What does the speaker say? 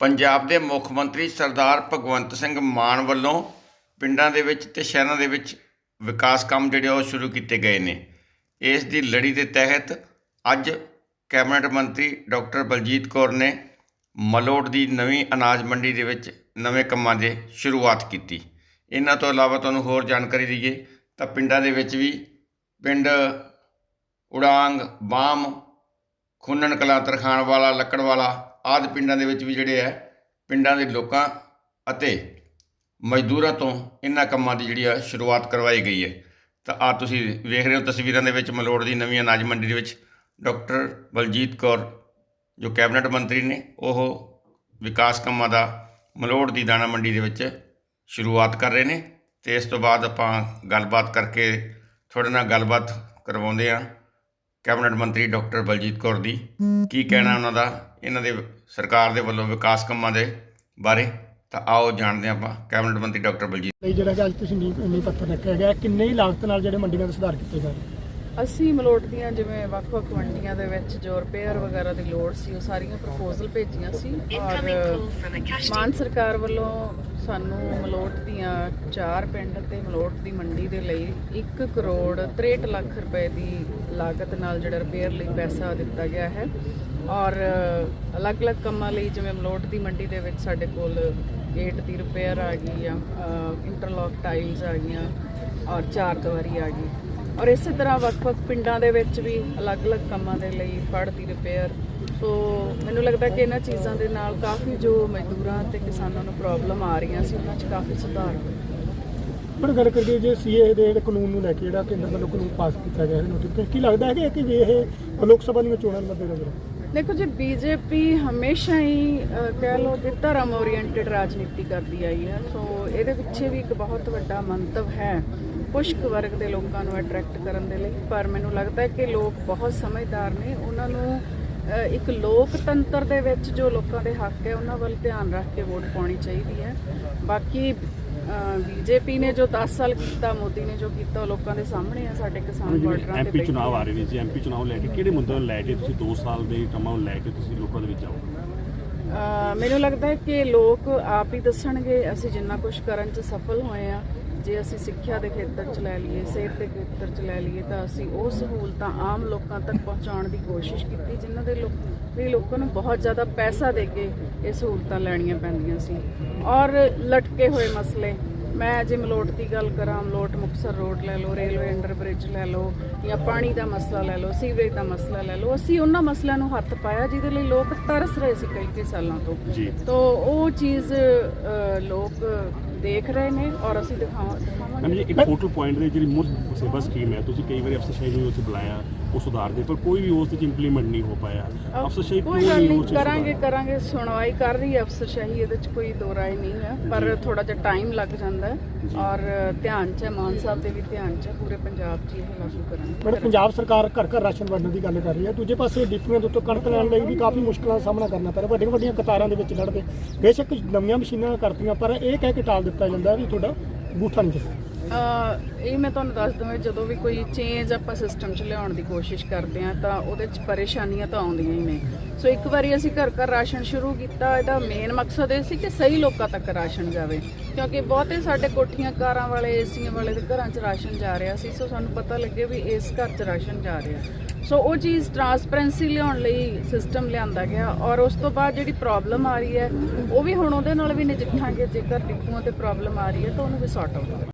ਪੰਜਾਬ ਦੇ ਮੁੱਖ ਮੰਤਰੀ ਸਰਦਾਰ ਭਗਵੰਤ ਸਿੰਘ ਮਾਨ ਵੱਲੋਂ ਪਿੰਡਾਂ ਦੇ ਵਿੱਚ ਤੇ ਸ਼ਹਿਰਾਂ ਦੇ ਵਿੱਚ ਵਿਕਾਸ ਕੰਮ ਜਿਹੜੇ ਆ ਉਹ ਸ਼ੁਰੂ ਕੀਤੇ ਗਏ ਨੇ। ਇਸ ਦੀ ਲੜੀ ਦੇ ਤਹਿਤ ਅੱਜ ਕੈਬਨਿਟ ਮੰਤਰੀ ਡਾਕਟਰ ਬਲਜੀਤ ਕੌਰ ਨੇ ਮਲੋਟ ਦੀ ਨਵੀਂ ਅਨਾਜ ਮੰਡੀ ਦੇ ਵਿੱਚ ਨਵੇਂ ਕੰਮਾਂ ਦੇ ਸ਼ੁਰੂਆਤ ਕੀਤੀ। ਇਹਨਾਂ ਤੋਂ ਇਲਾਵਾ ਤੁਹਾਨੂੰ ਹੋਰ ਜਾਣਕਾਰੀ ਦਈਏ ਤਾਂ ਪਿੰਡਾਂ ਦੇ ਵਿੱਚ ਵੀ ਪਿੰਡ ਉਡਾਂਗ ਬਾਮ, ਖੁੰਨਣ ਕਲਾਂ, ਤਰਖਾਣ ਵਾਲਾ, ਲੱਕੜ ਵਾਲਾ ਆਦਿ ਪਿੰਡਾਂ ਦੇ ਵਿੱਚ ਵੀ ਜਿਹੜੇ ਹੈ ਪਿੰਡਾਂ ਦੇ ਲੋਕਾਂ ਅਤੇ ਮਜ਼ਦੂਰਾਂ ਤੋਂ ਇਹਨਾਂ ਕੰਮਾਂ ਦੀ ਜਿਹੜੀ ਆ ਸ਼ੁਰੂਆਤ ਕਰਵਾਈ ਗਈ ਹੈ। ਤਾਂ ਆ ਤੁਸੀਂ ਵੇਖ ਰਹੇ ਹੋ ਤਸਵੀਰਾਂ ਦੇ ਵਿੱਚ ਮਲੋੜ ਦੀ ਨਵੀਂ ਅਨਾਜ ਮੰਡੀ ਦੇ ਵਿੱਚ ਡਾਕਟਰ ਬਲਜੀਤ ਕੌਰ, ਜੋ ਕੈਬਨਿਟ ਮੰਤਰੀ ਨੇ, ਉਹ ਵਿਕਾਸ ਕੰਮਾਂ ਦਾ ਮਲੋੜ ਦੀ ਦਾਣਾ ਮੰਡੀ ਦੇ ਵਿੱਚ ਸ਼ੁਰੂਆਤ ਕਰ ਰਹੇ ਨੇ। ਤੇ ਇਸ ਤੋਂ ਬਾਅਦ ਆਪਾਂ ਗੱਲਬਾਤ ਕਰਕੇ ਤੁਹਾਡੇ ਨਾਲ ਗੱਲਬਾਤ ਕਰਵਾਉਂਦੇ ਆ ਕੈਬਨਿਟ ਮੰਤਰੀ ਡਾਕਟਰ ਬਲਜੀਤ ਕੌਰ ਦੀ। ਕੀ ਕਹਿਣਾ ਉਹਨਾਂ ਦਾ? ਇਹਨਾਂ ਦੇ ਸਰਕਾਰ ਦੇ ਵੱਲੋਂ ਵਿਕਾਸ ਕੰਮਾਂ ਦੇ ਬਾਰੇ। ਤਾਂ ਆਓ ਜਾਣਦੇ ਹਾਂ ਆਪਾਂ ਕੈਬਨਿਟ ਮੰਤਰੀ ਡਾਕਟਰ ਬਲਜੀਤ। ਲਈ ਜਿਹੜਾ ਕਿ ਅੱਜ ਤੁਸੀਂ ਨੀਂਹ ਨੀਂਹ ਪੱਥਰ ਰੱਖਿਆ ਗਿਆ, ਕਿੰਨੇ ਹੀ ਲਾਗਤ ਨਾਲ ਜਿਹੜੇ ਮੰਡੀਆਂ ਦਾ ਸੁਧਾਰ ਕੀਤੇ ਗਏ ਅਸੀਂ ਮਲੋਟ ਦੀਆਂ ਜਿਵੇਂ ਵੱਖ-ਵੱਖ ਮੰਡੀਆਂ ਦੇ ਵਿੱਚ ਜੋ ਰਿਪੇਅਰ ਵਗੈਰਾ ਦੀ ਲੋੜ ਸੀ, ਉਹ ਸਾਰੀਆਂ ਪ੍ਰਪੋਜ਼ਲ ਭੇਜੀਆਂ ਸੀ। ਔਰ ਮਾਨ ਸਰਕਾਰ ਵੱਲੋਂ ਸਾਨੂੰ ਮਲੋਟ ਦੀਆਂ ਚਾਰ ਪਿੰਡ ਤੇ ਮਲੋਟ ਦੀ ਮੰਡੀ ਦੇ ਲਈ 1 ਕਰੋੜ 63 ਲੱਖ ਰੁਪਏ ਦੀ ਲਾਗਤ ਨਾਲ ਜਿਹੜਾ ਰਿਪੇਅਰ ਲਈ ਪੈਸਾ ਦਿੱਤਾ ਗਿਆ ਹੈ। ਔਰ ਅਲੱਗ-ਅਲੱਗ ਕੰਮਾਂ ਲਈ ਜਿਵੇਂ ਮਲੋਟ ਦੀ ਮੰਡੀ ਦੇ ਵਿੱਚ ਸਾਡੇ ਕੋਲ ਗੇਟ ਦੀ ਰਿਪੇਅਰ ਆ ਗਈ ਆ ਇੰਟਰਲੌਕ ਟਾਈਲਸ ਆ ਗਈਆਂ, ਔਰ ਚਾਰ ਦੀਵਾਰੀ ਆ ਗਈ। ਔਰ ਇਸੇ ਤਰ੍ਹਾਂ ਵੱਖ-ਵੱਖ ਪਿੰਡਾਂ ਦੇ ਵਿੱਚ ਵੀ ਅਲੱਗ-ਅਲੱਗ ਕੰਮਾਂ ਦੇ ਲਈ ਫੜ ਦੀ ਰਿਪੇਅਰ ਸੋ ਮੈਨੂੰ ਲੱਗਦਾ ਕਿ ਇਹਨਾਂ ਚੀਜ਼ਾਂ ਦੇ ਨਾਲ ਕਾਫੀ ਜੋ ਮਜ਼ਦੂਰਾਂ ਤੇ ਕਿਸਾਨਾਂ ਨੂੰ ਪ੍ਰੋਬਲਮ ਆ ਰਹੀਆਂ ਸੀ ਉਹਨਾਂ 'ਚ ਕਾਫੀ ਸੁਧਾਰ ਹੋਇਆ। ਪਰ ਗੱਲ ਕਰੀਏ ਜੇ ਸੀਏ ਦੇ ਜਿਹੜੇ ਕਾਨੂੰਨ ਨੂੰ ਲੈ ਕੇ ਜਿਹੜਾ ਕੇਂਦਰ ਵੱਲੋਂ ਕਾਨੂੰਨ ਪਾਸ ਕੀਤਾ ਗਿਆ ਹੈ ਨੋਟੀਫਿਕੇਸ਼ਨ ਕੀ ਲੱਗਦਾ ਹੈ ਕਿ ਇਹ ਇਹ ਲੋਕ ਸਭਾ ਦੀਆਂ ਚੋਣਾਂ ਦੇ ਮੱਦੇਨਜ਼ਰ ਹੈ? ਦੇਖੋ ਜੀ ਬੀਜੇਪੀ ਹਮੇਸ਼ਾ ਹੀ ਕਹਿ ਲਓ ਕਿ ਧਰਮ ਓਰੀਐਂਟਡ ਰਾਜਨੀਤੀ ਕਰਦੀ ਆਈ ਹੈ। ਸੋ ਇਹਦੇ ਪਿੱਛੇ ਵੀ ਇੱਕ ਬਹੁਤ ਵੱਡਾ ਮੰਤਵ ਹੈ। ਕੁਝ ਕੁ ਵਰਗ ਦੇ ਲੋਕਾਂ ਨੂੰ ਅਟਰੈਕਟ ਕਰਨ ਦੇ ਲਈ ਪਰ ਮੈਨੂੰ ਲੱਗਦਾ ਹੈ ਕਿ ਲੋਕ ਬਹੁਤ ਸਮਝਦਾਰ ਨੇ। ਉਹਨਾਂ ਨੂੰ ਇੱਕ ਲੋਕਤੰਤਰ ਦੇ ਵਿੱਚ ਜੋ ਲੋਕਾਂ ਦੇ ਹੱਕ ਹੈ ਉਹਨਾਂ ਵੱਲ ਧਿਆਨ ਰੱਖ ਕੇ ਵੋਟ ਪਾਉਣੀ ਚਾਹੀਦੀ ਹੈ। ਬਾਕੀ ਬੀਜੇਪੀ ਨੇ ਜੋ 10 ਸਾਲ ਕੀਤਾ ਮੋਦੀ ਨੇ ਜੋ ਕੀਤਾ ਲੋਕਾਂ ਦੇ ਸਾਹਮਣੇ ਆ ਸਾਡੇ ਕਿਸਾਨ ਬਾਰਡਰਾਂ ਤੇ ਐਮਪੀ ਚੁਣਾਵ ਆ। ਰਹੇ ਨੇ ਜੀ। ਐਮਪੀ ਚੁਣਾਵ ਲੈ ਕੇ ਕਿਹੜੇ ਮੁੱਦਿਆਂ ਨੂੰ ਲੈ ਕੇ ਤੁਸੀਂ 2 ਸਾਲ ਦੇ ਕੰਮਾਂ ਨੂੰ ਲੈ ਕੇ ਤੁਸੀਂ ਲੋਕਾਂ ਦੇ ਵਿੱਚ ਆਓ? ਮੈਨੂੰ ਲੱਗਦਾ ਹੈ ਕਿ ਲੋਕ ਆਪ ਹੀ ਦੱਸਣਗੇ ਅਸੀਂ ਜਿੰਨਾ ਕੁਝ ਕਰਨ 'ਚ ਸਫਲ ਹੋਏ ਆ। ਜੇ ਅਸੀਂ ਸਿੱਖਿਆ ਦੇ ਖੇਤਰ 'ਚ ਲੈ ਲਈਏ, ਸਿਹਤ ਦੇ ਖੇਤਰ 'ਚ ਲੈ ਲਈਏ, ਤਾਂ ਅਸੀਂ ਉਹ ਸਹੂਲਤਾਂ ਆਮ ਲੋਕਾਂ ਤੱਕ ਪਹੁੰਚਾਉਣ ਦੀ ਕੋਸ਼ਿਸ਼ ਕੀਤੀ, ਜਿਨ੍ਹਾਂ ਦੇ ਲੋਕ ਵੀ ਲੋਕਾਂ ਨੂੰ ਬਹੁਤ ਜ਼ਿਆਦਾ ਪੈਸਾ ਦੇ ਕੇ ਇਹ ਸਹੂਲਤਾਂ ਲੈਣੀਆਂ ਪੈਂਦੀਆਂ ਸੀ। ਔਰ ਲਟਕੇ ਹੋਏ ਮਸਲੇ ਮੈਂ ਜੇ ਮਲੋਟ ਦੀ ਗੱਲ ਕਰਾਂ ਮਲੋਟ ਮੁਕਤਸਰ ਰੋਡ ਲੈ ਲਓ ਰੇਲਵੇ ਅੰਡਰ ਬ੍ਰਿਜ ਲੈ ਲਓ ਜਾਂ ਪਾਣੀ ਦਾ ਮਸਲਾ ਲੈ ਲਓ ਸੀਵਰੇਜ ਦਾ ਮਸਲਾ ਲੈ ਲਓ ਅਸੀਂ ਉਹਨਾਂ ਮਸਲਿਆਂ ਨੂੰ ਹੱਥ ਪਾਇਆ ਜਿਹਦੇ ਲਈ ਲੋਕ ਤਰਸ ਰਹੇ ਸੀ ਕਈ ਕਈ ਸਾਲਾਂ ਤੋਂ। ਤੋ ਉਹ ਚੀਜ਼ ਲੋਕ ਦੇਖ ਰਹੇ ਨੇ ਔਰ ਅਸੀਂ ਦਿਖਾਵਾਂ ਦਿਖਾਵਾਂਗੇ। ਮੈਮ ਜੀ ਇੱਕ ਫੋਟੋ ਪੁਆਇੰਟ ਦੇ ਜਿਹੜੀ ਮੁੱਢ ਸੇਵਾ ਸਕੀਮ ਹੈ ਤੁਸੀਂ ਕਈ ਵਾਰੀ ਅਫਸਰਸ਼ਾਹੀ ਨੂੰ ਉੱਥੇ ਬੁਲਾਇਆ। ਉਹ ਸੁਧਾਰ ਦੇ ਪਰ ਕੋਈ ਵੀ ਉਸ ਤੇ ਇੰਪਲੀਮੈਂਟ ਨਹੀਂ ਹੋ ਪਾਇਆ। ਅਫਸਰਸ਼ਾਹੀ ਕਿਉਂ ਕੋਈ ਗੱਲ ਨਹੀਂ ਨਹੀਂ ਉਸ 'ਚ ਕਰਾਂਗੇ? ਕਰਾਂਗੇ ਸੁਣਵਾਈ ਕਰ ਰਹੀ ਹੈ ਅਫਸਰਸ਼ਾਹੀ ਇਹਦੇ ਚ ਕੋਈ ਦੋ ਰਾਏ ਨਹੀਂ ਹੈ ਪਰ ਥੋੜਾ ਜਿਹਾ ਟਾਈਮ ਲੱਗ ਜਾਂਦਾ ਹੈ ਔਰ ਧਿਆਨ ਚ ਹੈ, ਮਾਨ ਸਾਹਿਬ ਦੇ ਵੀ ਧਿਆਨ ਚ ਹੈ, ਪੂਰੇ ਪੰਜਾਬ 'ਚ ਇਹ ਲਾਗੂ ਪਰ ਕਰਾਂਗੇ ਪੰਜਾਬ ਸਰਕਾਰ ਘਰ ਘਰ ਰਾਸ਼ਨ ਵੰਡਣ ਦੀ ਗੱਲ ਕਰ ਰਹੀ ਹੈ। ਦੂਜੇ ਪਾਸੇ ਡਿਪੂਆਂ ਦੇ ਉੱਤੋਂ ਕਣਕ ਲੈਣ ਲਈ ਵੀ ਕਾਫੀ ਮੁਸ਼ਕਲਾਂ ਦਾ ਸਾਹਮਣਾ ਕਰਨਾ ਪੈ ਰਿਹਾ ਵੱਡੀਆਂ ਵੱਡੀਆਂ ਕਤਾਰਾਂ ਦੇ ਵਿੱਚ ਲੜਦੇ। ਬੇਸ਼ੱਕ ਨਵੀਆਂ ਮਸ਼ੀਨਾਂ ਕਰਤੀਆਂ ਪਰ ਇਹ ਕਹਿ ਕੇ ਟਾਲ ਦਿੱਤਾ ਜਾਂਦਾ ਵੀ ਤੁਹਾਡਾ ਬੂਠਾ ਨਹੀਂ ਚੱਲਦਾ। ਇਹ ਮੈਂ ਤੁਹਾਨੂੰ ਦੱਸ ਦਵਾਂ, ਜਦੋਂ ਵੀ ਕੋਈ ਚੇਂਜ ਆਪਾਂ ਸਿਸਟਮ 'ਚ ਲਿਆਉਣ ਦੀ ਕੋਸ਼ਿਸ਼ ਕਰਦੇ ਆ ਤਾਂ ਉਹਦੇ 'ਚ ਪਰੇਸ਼ਾਨੀਆਂ ਤਾਂ ਆਉਂਦੀਆਂ ਹੀ ਨੇ। ਸੋ ਇੱਕ ਵਾਰੀ ਅਸੀਂ ਘਰ ਘਰ ਰਾਸ਼ਨ ਸ਼ੁਰੂ ਕੀਤਾ, ਇਹਦਾ ਮੇਨ ਮਕਸਦ ਇਹ ਸੀ ਕਿ ਸਹੀ ਲੋਕਾਂ ਤੱਕ ਰਾਸ਼ਨ ਜਾਵੇ। ਕਿਉਂਕਿ ਬਹੁਤੇ ਸਾਡੇ ਕੋਠੀਆਂ, ਕਾਰਾਂ ਵਾਲੇ ਏਸੀਆਂ ਵਾਲੇ ਦੇ ਘਰਾਂ 'ਚ ਰਾਸ਼ਨ ਜਾ ਰਿਹਾ ਸੀ ਸੋ ਸਾਨੂੰ ਪਤਾ ਲੱਗੇ ਵੀ ਇਸ ਘਰ 'ਚ ਰਾਸ਼ਨ ਜਾ ਰਿਹਾ। ਸੋ ਉਹ ਚੀਜ਼ ਟਰਾਂਸਪੇਰੈਂਸੀ ਲਿਆਉਣ ਲਈ ਸਿਸਟਮ ਲਿਆਂਦਾ ਗਿਆ ਔਰ ਉਸ ਤੋਂ ਬਾਅਦ ਜਿਹੜੀ ਪ੍ਰੋਬਲਮ ਆ ਰਹੀ ਹੈ, ਉਹ ਵੀ ਹੁਣ ਉਹਦੇ ਨਾਲ ਵੀ ਨਜਿੱਠਾਂਗੇ ਜੇਕਰ ਡਿਪੂਆਂ ਤੇ ਪ੍ਰੋਬਲਮ ਆ ਰਹੀ ਹੈ, ਤਾਂ ਉਹਨੂੰ ਵੀ ਸੌਟ ਆਊਟ